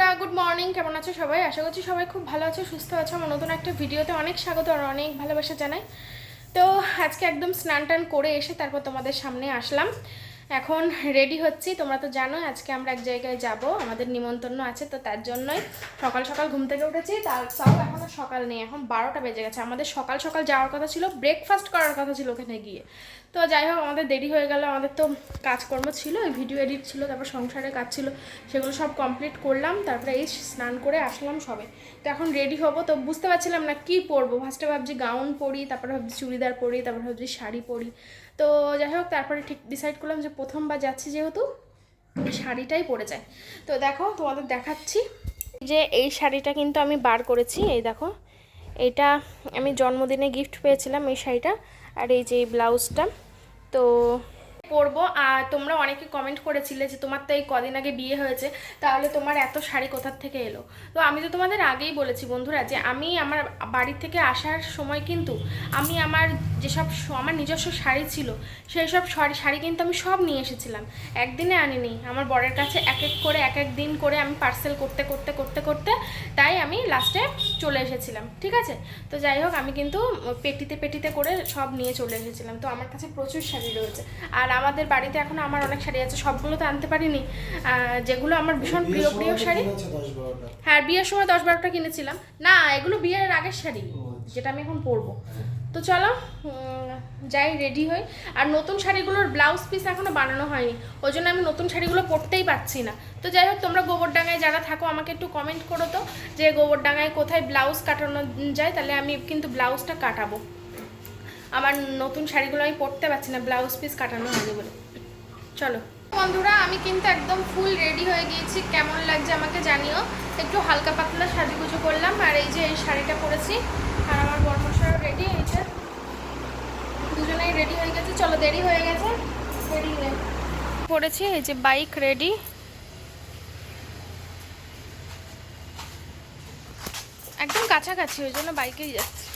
বন্ধুরা good morning কেমন আছো সবাই? আশা করছি সবাই খুব ভালো আছো, সুস্থ আছো। আমার নতুন একটা ভিডিওতে অনেক স্বাগত আর অনেক ভালোবাসা জানাই। তো আজকে একদম স্নান টান করে এসে তারপর তোমাদের সামনে আসলাম। এখন রেডি হচ্ছি, তোমরা তো জানো, আজকে আমরা এক জায়গায় যাব, আমাদের নিমন্ত্রণ আছে, তো তার জন্যই সকাল সকাল ঘুম থেকে উঠেছি। তার তাও এখনও সকাল নেই, এখন বারোটা বেজে গেছে। আমাদের সকাল সকাল যাওয়ার কথা ছিল ব্রেকফাস্ট করার কথা ছিল ওখানে গিয়ে। তো যাই হোক, আমাদের দেরি হয়ে গেল, আমাদের তো কাজকর্ম ছিল ভিডিও এডিট ছিল, তারপর সংসারের কাজ ছিল, সেগুলো সব কমপ্লিট করলাম, তারপরে এই স্নান করে আসলাম সবে। তো এখন রেডি হব, তো বুঝতে পারছিলাম না কি পরবো ফার্স্টে ভাবছি গাউন পরি, তারপরে ভাবছি চুড়িদার পরি, তারপরে ভাবছি শাড়ি পরি। তো যাই হোক, তারপরে ঠিক ডিসাইড করলাম যে প্রথমবার যাচ্ছি যেহেতু শাড়িটাই পরে যায় তো দেখো, তোমাদের দেখাচ্ছি। যে এই শাড়িটা কিন্তু আমি বার করেছি, এই দেখো, এটা আমি জন্মদিনে গিফট পেয়েছিলাম এই শাড়িটা। আর এই যে এই ব্লাউজটা তো পরবো আর তোমরা অনেকে কমেন্ট করেছিলে যে তোমার তো এই কদিন আগে বিয়ে হয়েছে, তাহলে তোমার এত শাড়ি কোথার থেকে এলো? তো আমি তো তোমাদের আগেই বলেছি বন্ধুরা যে আমি আমার বাড়ি থেকে আসার সময় কিন্তু আমি আমার যেসব আমার নিজস্ব শাড়ি ছিল, সেই সব শাড়ি শাড়ি কিন্তু আমি সব নিয়ে এসেছিলাম। একদিনে আনিনি। আমার বরের কাছে এক এক করে, এক এক দিন করে আমি পার্সেল করতে করতে করতে করতে তাই আমি লাস্টে চলে এসেছিলাম, ঠিক আছে? তো যাই হোক, আমি কিন্তু পেটিতে পেটিতে করে সব নিয়ে চলে এসেছিলাম। তো আমার কাছে প্রচুর শাড়ি রয়েছে। আর আমাদের বাড়িতে এখন আমার অনেক শাড়ি আছে সবগুলো তো আনতে পারিনি। যেগুলো আমার ভীষণ প্রিয় প্রিয় শাড়ি। হ্যাঁ বিয়ের সময় দশ বারোটা কিনেছিলাম। না এগুলো বিয়ের আগের শাড়ি যেটা আমি এখন পরবো। তো চলো যাই রেডি হই। আর নতুন শাড়িগুলোর ব্লাউজ পিস এখনও বানানো হয়নি। ওই জন্য আমি নতুন শাড়িগুলো পরতেই পারছি না। তো যাই হোক তোমরা গোবরডাঙ্গায় যারা থাকো আমাকে একটু কমেন্ট করো তো যে গোবরডাঙ্গায় কোথায় ব্লাউজ কাটানো যায় তাহলে আমি কিন্তু ব্লাউজটা কাটাবো। আমার নতুন শাড়িগুলো আমি পরতে পারছি না ব্লাউজ পিস কাটানো হয়নি বলে। চলো। বন্ধুরা, আমি কিন্তু একদম ফুল রেডি হয়ে গিয়েছি। কেমন লাগছে আমাকে জানিও। একটু হালকা পাতলা সাজুগুজু করলাম, আর এই যে এই শাড়িটা পরেছি। আর আমার বর্মশাও রেডি হয়েছে দুজনেই রেডি হয়ে গেছে। চলো, দেরি হয়ে গেছে রেডি হয়ে পড়েছি এই যে বাইক রেডি একদম কাছাকাছি, ওই জন্য বাইকেই যাচ্ছি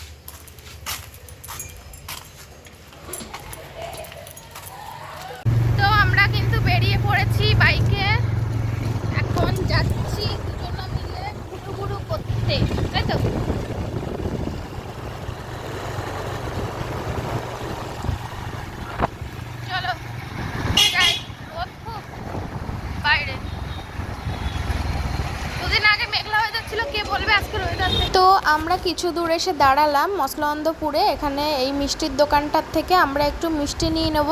তো আমরা কিন্তু বেরিয়ে পড়েছি বাইকে এখন যাচ্ছি দুজন মিলে ঘুরু ঘুরু করতে তাই তো চলো যাই রোদ খুব বাইরে দুদিন আগে মেঘলা হয়ে যাচ্ছিল কে বলবে আজকে ওয়েদার তো আমরা কিছু দূর এসে দাঁড়ালাম মসলান্দপুরে এখানে এই মিষ্টির দোকানটার থেকে আমরা একটু মিষ্টি নিয়ে নেব।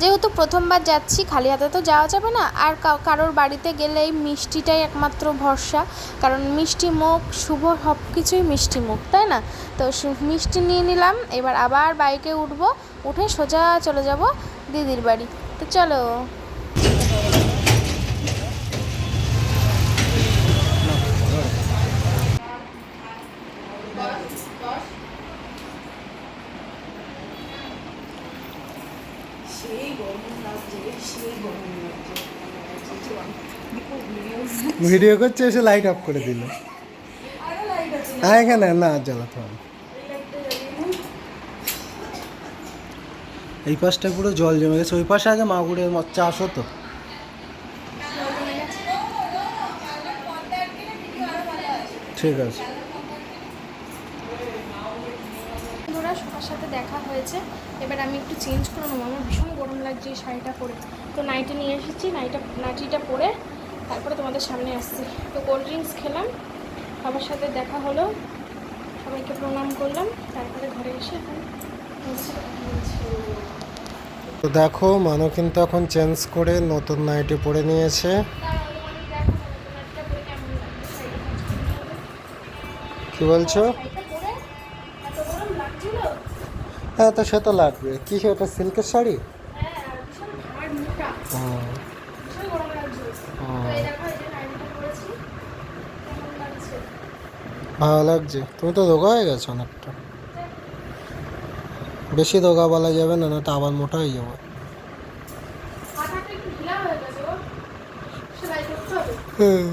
যেহেতু প্রথমবার যাচ্ছি, খালি হাতে তো যাওয়া যাবে না। আর কারোর বাড়িতে গেলে এই মিষ্টিটাই একমাত্র ভরসা। কারণ মিষ্টি মুখ, শুভ সব কিছুই মিষ্টি মুখ, তাই না? তো মিষ্টি নিয়ে নিলাম। এবার আবার বাইকে উঠবো। উঠে সোজা চলে যাব দিদির বাড়ি। তো চলো। ভিডিও করছে, এসে লাইট অফ করে দিল। হ্যাঁ এখানে না জ্বালাতে হবে এই পাশটা পুরো জল জমে গেছে। ওই পাশে আগে মাগুরের চাষ হতো। ঠিক আছে। বন্ধুরা, সবার সাথে দেখা হয়েছে। এবার আমি একটু চেঞ্জ করে নেব। আমার ভীষণ গরম লাগছে এই শাড়িটা পরে। তো নাইটি নিয়ে এসেছি। নাইটা নাইটিটা পরে তারপরে তোমাদের সামনে আসছি। তো কোল্ড ড্রিঙ্কস খেলাম। সবার সাথে দেখা হলো। সবাইকে প্রণাম করলাম। তারপরে ঘরে এসে। তো দেখো মানু কিন্তু এখন চেঞ্জ করে নতুন নাইটি পরে নিয়েছে? কি বলছো? হ্যাঁ তো সে তো লাগবে। কি ওটা সিল্কের শাড়ি হ্যাঁ আর ভীষণ হাড় মোটা হুম, ভীষণ গরম লাগছিল হুম। তো এই দেখো এই যে নাইটিটা পরেছি কেমন লাগছে ভালো লাগছে। তুমি তো রোগা হয়ে গেছো অনেকটা। বেশি রোগা বলা যাবে না না তো আবার মোটা হয়ে যাবে। মাথাটা একটু ঢিলা হয়ে গেছে গো সেলাই করতে হবে হুম,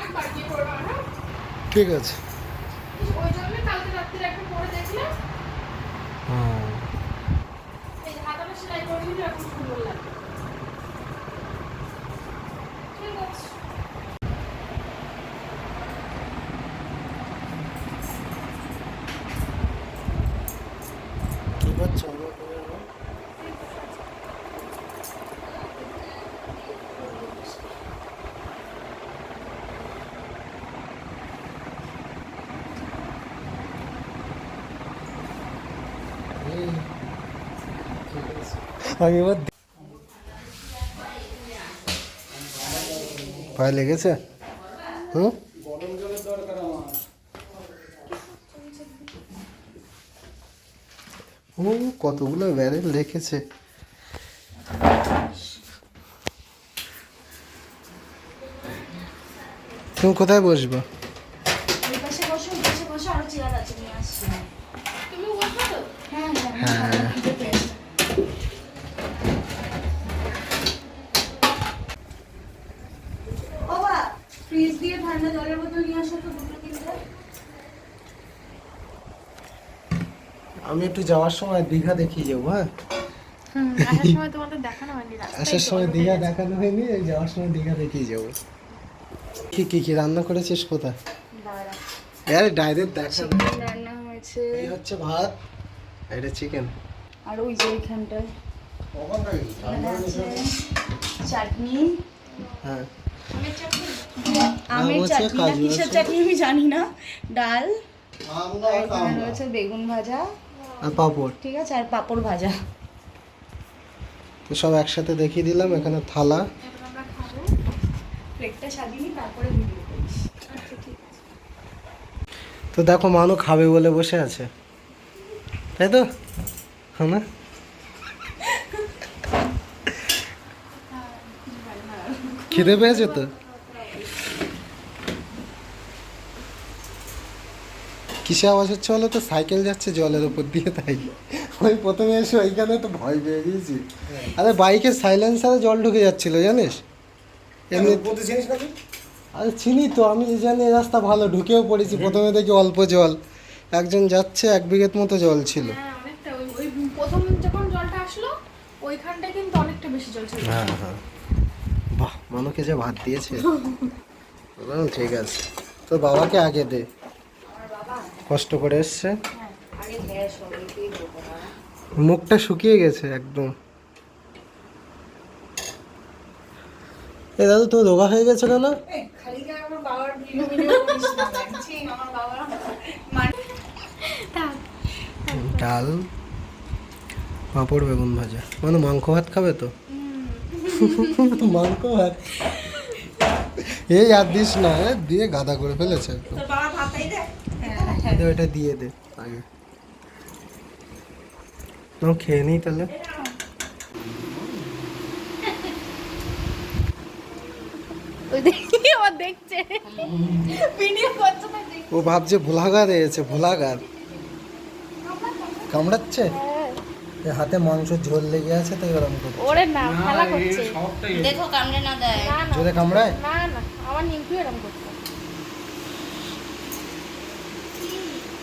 একবার গিয়ে করবা হ্যাঁ ঠিক আছে ওই জন্য কালকে রাত্রে একটা পরে দেখলে হুম এই যে হাতাটা সেলাই করে দিলে এখন সুন্দর লাগে ঠিক আছে আমি এবার পায়ে লেগেছে? হুম? ও কতগুলো ব্যারেল রেখেছে। তুমি কোথায় বসবো ওই পাশে বসো ওই পাশে বসো আরও চেয়ার আছে নিয়ে আসছি তুমি বলছো তো হ্যাঁ হ্যাঁ খিদে পেয়েছে। ও বা ফ্রিজ দিয়ে জলের বোতল নিয়ে আসো তো দুটো তিনটে। আমি একটু যাওয়ার সময় দীঘা দেখিয়ে যাব হ্যাঁ? আসার সময় দীঘা দেখানো হয়নি যাওয়ার সময় দীঘা দেখিয়ে যাব। কি কি কি রান্না করেছিস কোথায়? দাঁড়া। আরে ডাইরেক্ট দেখা রান্না হয়েছে। এই হচ্ছে ভাত এটা চিকেন আর ওই যে আছে চাটনি। হ্যাঁ। আমের চাটনি না কিসের চাটনি আমি জানি না। ডাল আর এখানে রয়েছে বেগুন ভাজা। আর পাঁপড়। ঠিক আছে আর পাঁপড় ভাজা। তো সব একসাথে দেখিয়ে দিলাম এখানে থালা। এবার আমরা খাব। প্লেটটা সাজিয়ে তারপরে ভিডিও করিস। আচ্ছা ঠিক আছে। তো দেখো মানু খাবে বলে বসে আছে। তাই তো? হ্যাঁ না? খিদে পেয়েছে তো? কিসে আওয়াজ হচ্ছে বলো তো? সাইকেল যাচ্ছে জলের উপর দিয়ে তাই। ওই প্রথমে এসে ওইখানে তো ভয় পেয়ে গিয়েছি আরে বাইকের সাইলেন্সারে জল ঢুকে যাচ্ছিল জানিস? এমনি আরে চিনি তো আমি জানি রাস্তা ভালো ঢুকেও পড়েছি। প্রথমে দেখি অল্প জল। একজন যাচ্ছে এক বিঘেত মতো জল ছিল। হ্যাঁ অনেকটা। ওই ওই প্রথম যখন জলটা আসলো ওইখানটায় কিন্তু অনেকটা বেশি জল ছিল। হ্যাঁ হ্যাঁ। বাহ মানুকে যে ভাত দিয়েছে। ঠিক আছে। তোর বাবাকে আগে দে। কষ্ট করে এসছে। হ্যাঁ। মুখটা শুকিয়ে গেছে একদম। এ দাদু তো রোগা হয়ে গেছে কেন? মানে। ডাল পাঁপড় বেগুন ভাজা। মানে মাংস ভাত খাবে তো? মাংস ভাত। এই আর দিস না দিয়ে গাদা করে ফেলেছে। একদম তোর বাবা ভাতাই দে দে ওটা দিয়ে দে আগে। খেয়ে নিই তাহলে। ওই দেখছে। ভিডিও করছে না দেখছে। ও ভাবছে ভোলাগার এসেছে ভোলাগার কামড়াচ্ছে? হাতে মাংস ঝোল লেগে আছে তো এরকম করে ওরে না খেলা করছে। দেখো কামড়ে না দেয়। না না। জোরে কামড়ায়? না না আমার নিমকি এরকম করতো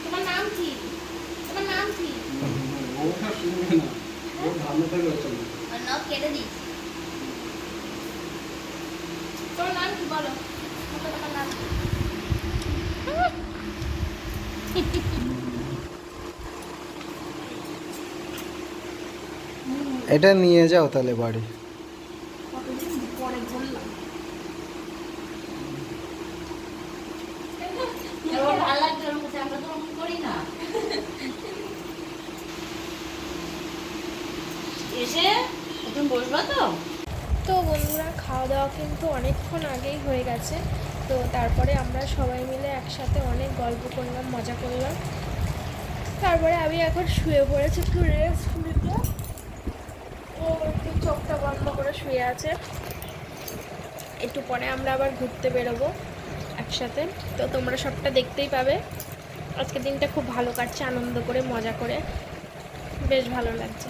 তোমার নাম কি তোমার নাম কি এটা নিয়ে যাও তাহলে বাড়ি কতদিন পরে বললাম এবার ভালো লাগছে ওরকম করতে, আমরা তো ওরকম করি না এসে বসবা তো? তো বন্ধুরা খাওয়া দাওয়া কিন্তু অনেকক্ষণ আগেই হয়ে গেছে। তো তারপরে আমরা সবাই মিলে একসাথে অনেক গল্প করলাম, মজা করলাম। তারপরে আমি এখন শুয়ে পড়েছি, একটু রেস্ট নিতে ও একটু চোখটা বন্ধ করে শুয়ে আছে। একটু পরে আমরা আবার ঘুরতে বেরোবো একসাথে। তো তোমরা সবটা দেখতেই পাবে। আজকে দিনটা খুব ভালো কাটছে, আনন্দ করে, মজা করে। বেশ ভালো লাগছে।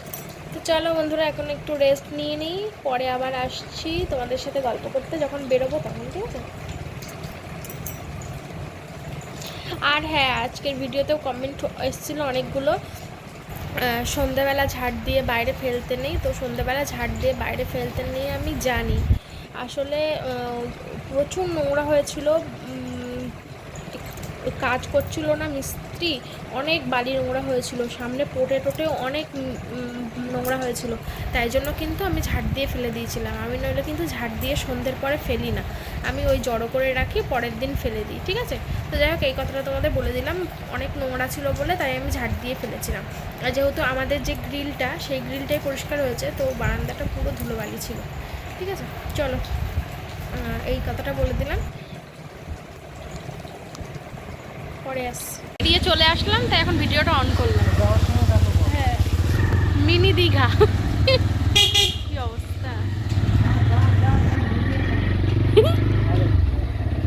তো চলো বন্ধুরা এখন একটু রেস্ট নিয়ে নিই। পরে আবার আসছি তোমাদের সাথে গল্প করতে যখন বেরোবো তখন ঠিক আছে? আর হ্যাঁ আজকের ভিডিওতেও কমেন্ট এসেছিল অনেকগুলো। আহ, সন্ধেবেলা ঝাড় দিয়ে বাইরে ফেলতে নেই তো সন্ধেবেলা ঝাড় দিয়ে বাইরে ফেলতে নেই আমি জানি। আসলে প্রচুর নোংরা হয়েছিল কাজ করছিল না মিস্ত্রি রাত্রি অনেক বালি নোংরা হয়েছিল। সামনে পোটে টোটে অনেক নোংরা হয়েছিল। তাই জন্য কিন্তু আমি ঝাড় দিয়ে ফেলে দিয়েছিলাম। আমি নইলে কিন্তু ঝাড় দিয়ে সন্ধ্যের পরে ফেলি না। আমি ওই জড়ো করে রাখি, পরের দিন ফেলে দিই, ঠিক আছে? তো যাই হোক, এই কথাটা তোমাদের বলে দিলাম। অনেক নোংরা ছিল বলে তাই আমি ঝাড় দিয়ে ফেলেছিলাম। আর যেহেতু আমাদের যে গ্রিলটা, সেই গ্রিলটাই পরিষ্কার হয়েছে, তো বারান্দাটা পুরো ধুলোবালি ছিল, ঠিক আছে? চলো এই কথাটা বলে দিলাম। পরে আস দিয়ে চলে আসলাম তাই এখন ভিডিওটা অন করলাম। হ্যাঁ। মিনি দীঘা। কি অবস্থা?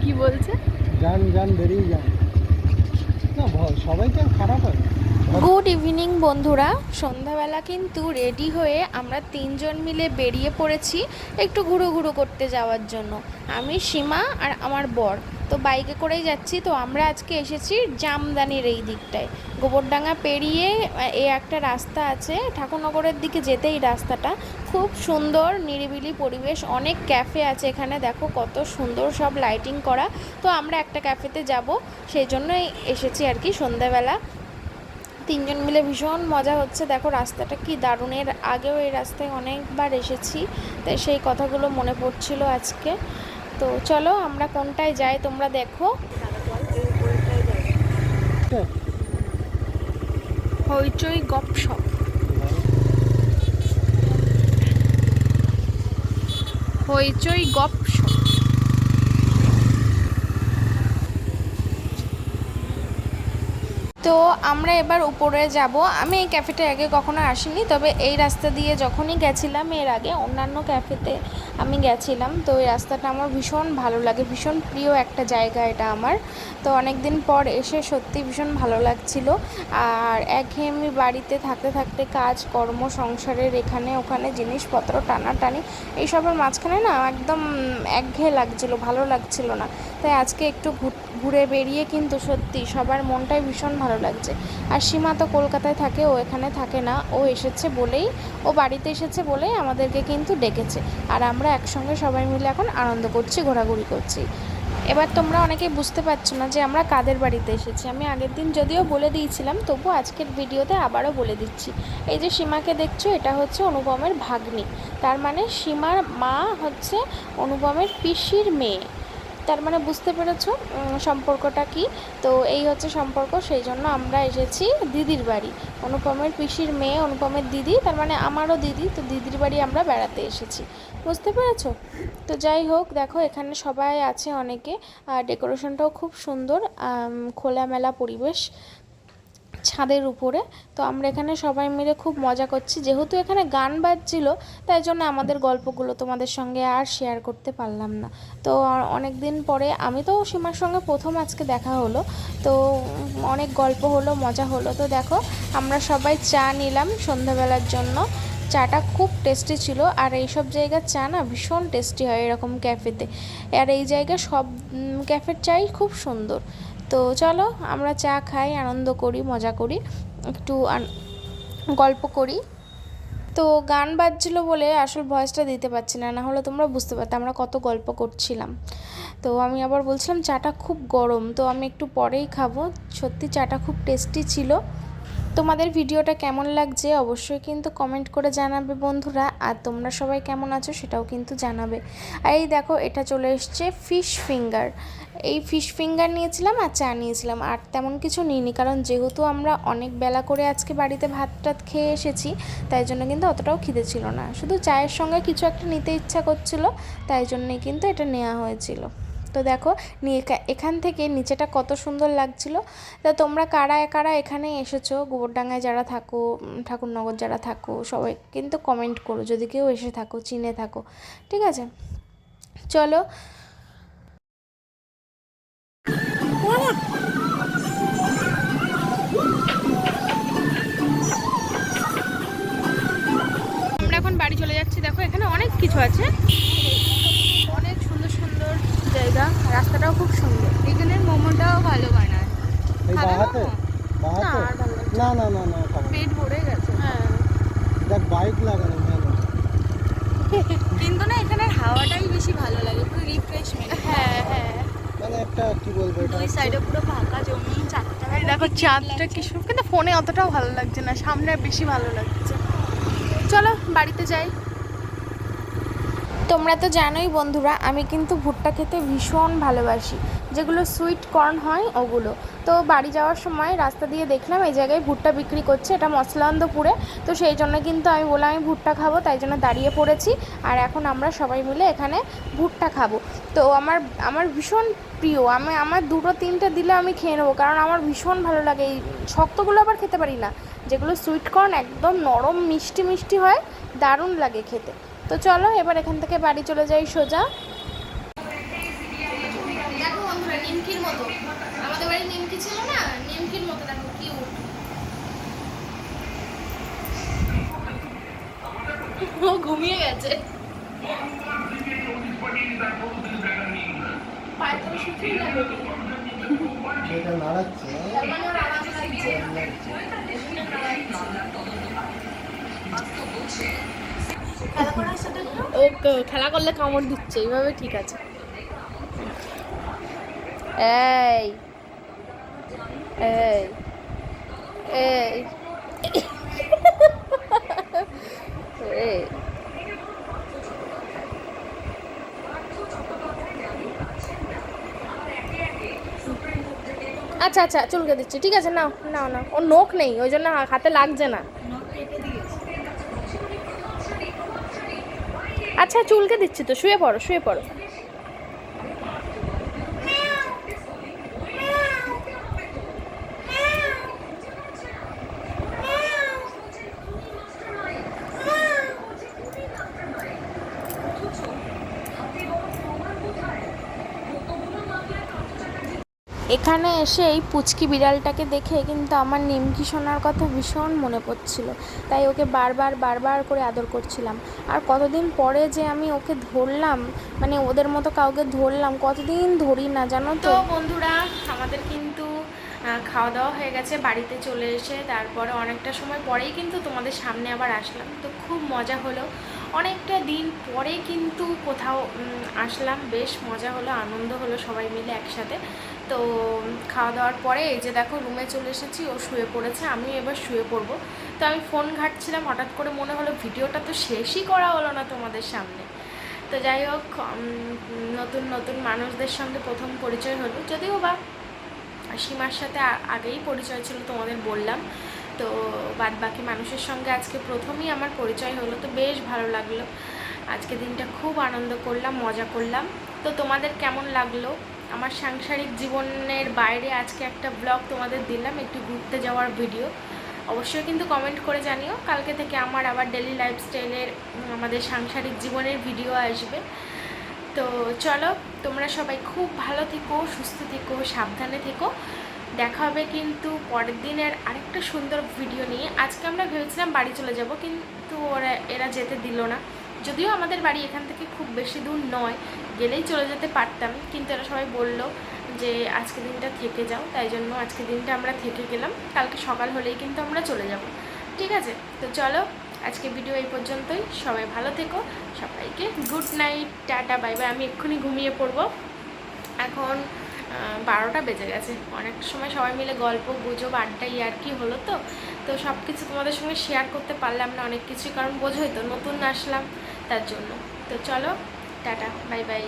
কি বলছে? যান যান বেরিয়ে যান। সবাই তো খারাপ হয়। গুড ইভিনিং বন্ধুরা। সন্ধ্যাবেলা কিন্তু রেডি হয়ে আমরা তিনজন মিলে বেরিয়ে পড়েছি একটু ঘুরো ঘুরো করতে যাওয়ার জন্য। আমি সীমা আর আমার বর। তো বাইকে করেই যাচ্ছি। তো আমরা আজকে এসেছি জামদানির এই দিকটায়। গোবরডাঙ্গা পেরিয়ে এই একটা রাস্তা আছে। ঠাকুরনগরের দিকে যেতে এই রাস্তাটা। খুব সুন্দর, নিরিবিলি পরিবেশ। অনেক ক্যাফে আছে এখানে। দেখো কত সুন্দর সব লাইটিং করা। তো আমরা একটা ক্যাফেতে যাব। সেই জন্যই এসেছি আর কি সন্ধ্যাবেলা তিনজন মিলে ভীষণ মজা হচ্ছে। দেখো রাস্তাটা কি দারুণ। এর আগেও এই রাস্তায় অনেকবার এসেছি। তাই সেই কথাগুলো মনে পড়ছিল আজকে। তো চলো আমরা কোনটায় যাই তোমরা দেখো। হইচই গপশপ হইচই গপশপ তো আমরা এবার উপরে যাব। আমি এই ক্যাফেটা আগে কখনো আসিনি, তবে এই রাস্তা দিয়ে যখনই গেছিলাম এর আগে অন্যান্য ক্যাফেতে আমি গেছিলাম। তো এই রাস্তাটা আমার ভীষণ ভালো লাগে, ভীষণ প্রিয় একটা জায়গা এটা আমার। তো অনেক দিন পর এসে সত্যি ভীষণ ভালো লাগছিল। আর একঘেয়েমি বাড়িতে থাকতে থাকতে কাজ, কর্ম, সংসারের এখানে ওখানে জিনিসপত্র টানাটানি, এইসবের মাঝখানে না একদম একঘেয়ে লাগছিল, ভালো লাগছিল না। তাই আজকে একটু ঘুর- ঘুরে বেরিয়ে কিন্তু সত্যি সবার মনটাই ভীষণ ভালো লাগছে। আর সীমা তো কলকাতায় থাকে, ও এখানে থাকে না। ও এসেছে বলেই, ও বাড়িতে এসেছে বলেই আমাদেরকে কিন্তু ডেকেছে। আর আমরা একসঙ্গে সবাই মিলে এখন আনন্দ করছি, ঘোরাঘুরি করছি। এবার তোমরা অনেকেই বুঝতে পারছ না যে আমরা কাদের বাড়িতে এসেছি। আমি আগের দিন যদিও বলে দিয়েছিলাম, তবু আজকের ভিডিওতে আবারও বলে দিচ্ছি। এই যে সীমাকে দেখছ, এটা হচ্ছে অনুপমের ভাগ্নি। তার মানে সীমার মা হচ্ছে অনুপমের পিসির মেয়ে। তার মানে বুঝতে পেরেছ সম্পর্কটা কি? তো এই হচ্ছে সম্পর্ক, সেই জন্য আমরা এসেছি দিদির বাড়ি। অনুপমের পিসির মেয়ে, অনুপমের দিদি, তার মানে আমারও দিদি, তো দিদির বাড়ি আমরা বেড়াতে এসেছি। বুঝতে পেরেছ? তো যাই হোক, দেখো, এখানে সবাই আছে অনেকে, আর ডেকোরেশনটাও খুব সুন্দর খোলামেলা পরিবেশ। ছাদের উপরে। তো আমরা এখানে সবাই মিলে খুব মজা করছি। যেহেতু এখানে গান বাজছিল, তাই জন্য আমাদের গল্পগুলো তোমাদের সঙ্গে আর শেয়ার করতে পারলাম না। তো অনেক দিন পরে আমি তো সীমার সঙ্গে প্রথম আজকে দেখা হলো। তো অনেক গল্প হলো, মজা হলো। তো দেখো, আমরা সবাই চা নিলাম সন্ধ্যাবেলার জন্য। চাটা খুব টেস্টি ছিল, আর এইসব জায়গার চা না ভীষণ টেস্টি হয় এরকম ক্যাফেতে আর এই জায়গায় সব ক্যাফের চাই খুব সুন্দর। তো চলো আমরা চা খাই, আনন্দ করি, মজা করি, একটু গল্প করি। তো গান বাজছিল বলে আসল ভয়েসটা দিতে পারছি না না হলে তোমরা বুঝতে পারতে আমরা কত গল্প করছিলাম। তো আমি আবার বলছিলাম চাটা খুব গরম, তো আমি একটু পরেই খাব। সত্যি চাটা খুব টেস্টি ছিল। তোমাদের ভিডিওটা কেমন লাগছে অবশ্যই কিন্তু কমেন্ট করে জানাবে বন্ধুরা, আর তোমরা সবাই কেমন আছো সেটাও কিন্তু জানাবে। আর এই দেখো, এটা চলে এসছে ফিশ ফিঙ্গার। এই ফিশ ফিঙ্গার নিয়েছিলাম আর চা নিয়েছিলাম। আর তেমন কিছু নিইনি, কারণ যেহেতু আমরা অনেক বেলা করে আজকে বাড়িতে ভাত টাত খেয়ে এসেছি, তাই জন্য কিন্তু অতটাও খিদে ছিল না। শুধু চায়ের সঙ্গে কিছু একটা নিতে ইচ্ছা করছিল, তাই জন্যই কিন্তু এটা নেওয়া হয়েছিল। তো দেখো, নিয়ে এখান থেকে নিচেটা কত সুন্দর লাগছিল। তা তোমরা কারা কারা এখানে এসেছ? গোবরডাঙ্গায় যারা থাকো ঠাকুরনগর যারা থাকো, সবাই কিন্তু কমেন্ট করো। যদি কেউ এসে থাকো, চিনে থাকো, ঠিক আছে? চলো বাড়ি চলে যাচ্ছি। দেখো এখানে অনেক কিছু আছে। অনেক সুন্দর সুন্দর জায়গা। রাস্তাটাও খুব সুন্দর। এখানের মোমোটাও ভালো বানায়। না, না। না না না পেট ভরে গেছে। হ্যাঁ। দেখ বাইক লাগানো কিন্তু না এখানের হাওয়াটাই বেশি ভালো লাগে। পুরো রিফ্রেশমেন্ট হ্যাঁ হ্যাঁ। মানে একটা কি বলব এটা দুই সাইডে পুরো ফাঁকা জমি চারটা দেখো চাঁদটা কি সুন্দর কিন্তু ফোনে অতটাও ভালো লাগছে না। সামনে বেশি ভালো লাগছে। চলো, বাড়িতে যাই। তোমরা তো জানোই বন্ধুরা, আমি কিন্তু ভুট্টা খেতে ভীষণ ভালোবাসি। যেগুলো সুইট কর্ন হয়, ওগুলো। তো বাড়ি যাওয়ার সময় রাস্তা দিয়ে দেখলাম এই জায়গায় ভুট্টা বিক্রি করছে, এটা মশলান্দপুরে তো সেই জন্য কিন্তু আমি বললাম, আমি ভুট্টা খাব তাই জন্য দাঁড়িয়ে পড়েছি। আর এখন আমরা সবাই মিলে এখানে ভুট্টা খাব। তো আমার আমার ভীষণ প্রিয়। আমি, আমার দুটো, তিনটে দিলে আমি খেয়ে নেব, কারণ আমার ভীষণ ভালো লাগে। এই শক্তগুলো আবার খেতে পারি না। যেগুলো সুইট কর্ন একদম নরম মিষ্টি মিষ্টি হয় দারুণ লাগে খেতে। তো চলো এবার এখান থেকে বাড়ি চলে যাই সোজা। দেখো বন্ধুরা নিমকির মতো। আমাদের বাড়ি নিমকি ছিল না? নিমকির মতো দেখো কিউট ও ঘুমিয়ে গেছে। শুকিয়ে এটা নাড়াচ্ছে খেলা করলে কামড় দিচ্ছে এইভাবে ঠিক আছে। এই এই। এই। আচ্ছা আচ্ছা চুলকে দিচ্ছি। ঠিক আছে, নাও নাও না ওর নখ নেই, ওই জন্য হাতে লাগছে না। আচ্ছা চুলকে দিচ্ছি তো, শুয়ে পড়ো শুয়ে পড়ো। এখানে এসে এই পুচকি বিড়ালটাকে দেখে কিন্তু আমার নিমকি সোনার কথা ভীষণ মনে পড়ছিল। তাই ওকে বারবার বারবার করে আদর করছিলাম। আর কতদিন পরে যে আমি ওকে ধরলাম মানে ওদের মতো কাউকে ধরলাম, কতদিন ধরি না, জানো তো? বন্ধুরা, আমাদের কিন্তু খাওয়া দাওয়া হয়ে গেছে, বাড়িতে চলে এসে, তারপরে অনেকটা সময় পরেই কিন্তু তোমাদের সামনে আবার আসলাম। তো খুব মজা হলো। অনেকটা দিন পরে কিন্তু কোথাও আসলাম। বেশ মজা হলো, আনন্দ হলো সবাই মিলে একসাথে। তো খাওয়া দাওয়ার পরে এই যে দেখো রুমে চলে এসেছি, ও শুয়ে পড়েছে, আমি এবার শুয়ে পড়ব। তো আমি ফোন ঘাটছিলাম, হঠাৎ করে মনে হলো ভিডিওটা তো শেষই করা হলো না তোমাদের সামনে। তো যাই হোক নতুন নতুন মানুষদের সঙ্গে প্রথম পরিচয় হলো। যদিও বা সীমার সাথে আগেই পরিচয় ছিল, তোমাদের বললাম। তো বাদ বাকি মানুষের সঙ্গে আজকে প্রথমেই আমার পরিচয় হলো, তো বেশ ভালো লাগল। আজকে দিনটা খুব আনন্দ করলাম, মজা করলাম। তো তোমাদের কেমন লাগল? আমার সাংসারিক জীবনের বাইরে আজকে একটা ব্লগ তোমাদের দিলাম, একটু ঘুরতে যাওয়ার ভিডিও অবশ্যই কিন্তু কমেন্ট করে জানিও, কালকে থেকে আমার আবার ডেলি লাইফস্টাইলের আমাদের সাংসারিক জীবনের ভিডিও আসবে। তো চলো, তোমরা সবাই খুব ভালো থেকো, সুস্থ থেকো, সাবধানে থেকো। দেখা হবে কিন্তু পরের দিনের আরেকটা সুন্দর ভিডিও নিয়ে। আজকে আমরা ভেবেছিলাম বাড়ি চলে যাব, কিন্তু ওরা, এরা যেতে দিল না। যদিও আমাদের বাড়ি এখান থেকে খুব বেশি দূর নয়, গেলেই চলে যেতে পারতাম। কিন্তু এরা সবাই বলল যে, আজকে দিনটা থেকে যাও। তাই জন্য আজকে দিনটা আমরা থেকে গেলাম। কালকে সকাল হলেই কিন্তু আমরা চলে যাব। ঠিক আছে? তো চলো, আজকে ভিডিও এই পর্যন্তই। সবাই ভালো থেকো। সবাইকে good night tata bye bye আমি এক্ষুনি ঘুমিয়ে পড়ব। এখন বারোটা বেজে গেছে। অনেক সময় সবাই মিলে গল্প, গুজব, আড্ডা, ইয়ার্কি হলো তো। তো সব কিছু তোমাদের সঙ্গে শেয়ার করতে পারলাম না অনেক কিছু কারণ বোঝোই তো, নতুন আসলাম তার জন্য। তো চলো, টাটা বাই বাই